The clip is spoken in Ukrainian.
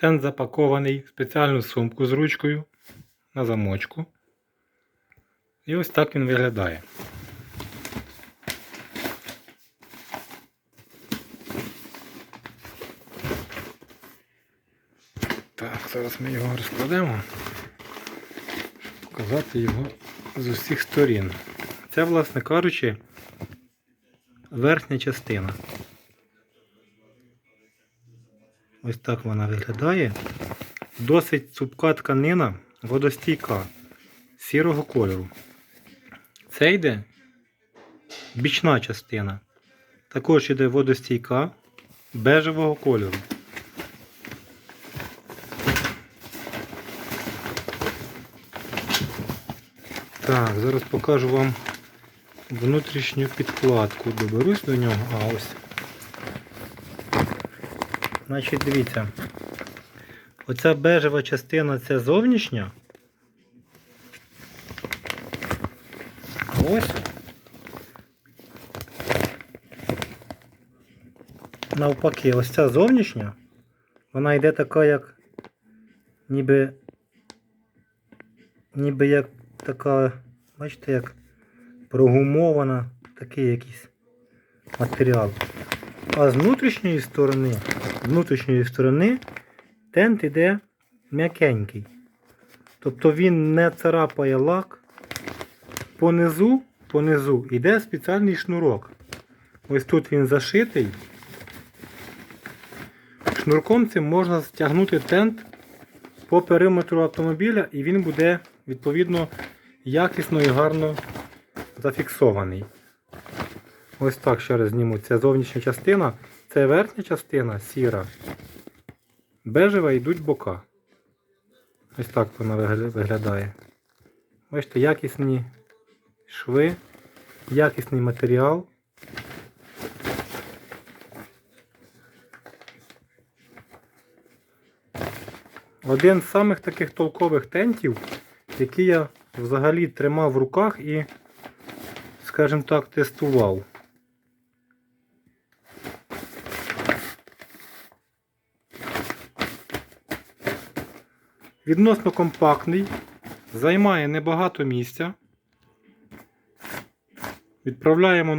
Тент запакований в спеціальну сумку з ручкою на замочку. І ось так він виглядає. Так, зараз ми його розкладемо, щоб показати його з усіх сторін. Це, власне кажучи, верхня частина. Ось так вона виглядає. Досить цупка тканина, водостійка, сірого кольору. Це йде бічна частина. Також йде водостійка бежевого кольору. Так, зараз покажу вам внутрішню підкладку. Доберусь до нього. А ось. Значить, дивіться. Оця бежева частина це зовнішня. Ось. Навпаки, ось ця зовнішня, вона йде така, як ніби ніби як така, бачите, як прогумована, такий якийсь матеріал. А з внутрішньої сторони, з внутрішньої сторони тент іде м'якенький. Тобто він не царапає лак. Понизу, понизу йде спеціальний шнурок. Ось тут він зашитий. Шнурком цим можна стягнути тент по периметру автомобіля і він буде відповідно якісно і гарно зафіксований. Ось так ще раз зніму. Це зовнішня частина, це верхня частина сіра. Бежева йдуть бока. Ось так вона виглядає. Бачите, якісні шви, якісний матеріал. Один з самих таких толкових тентів, який я взагалі тримав в руках і, скажімо так, тестував. Відносно компактний, займає небагато місця. Відправляємо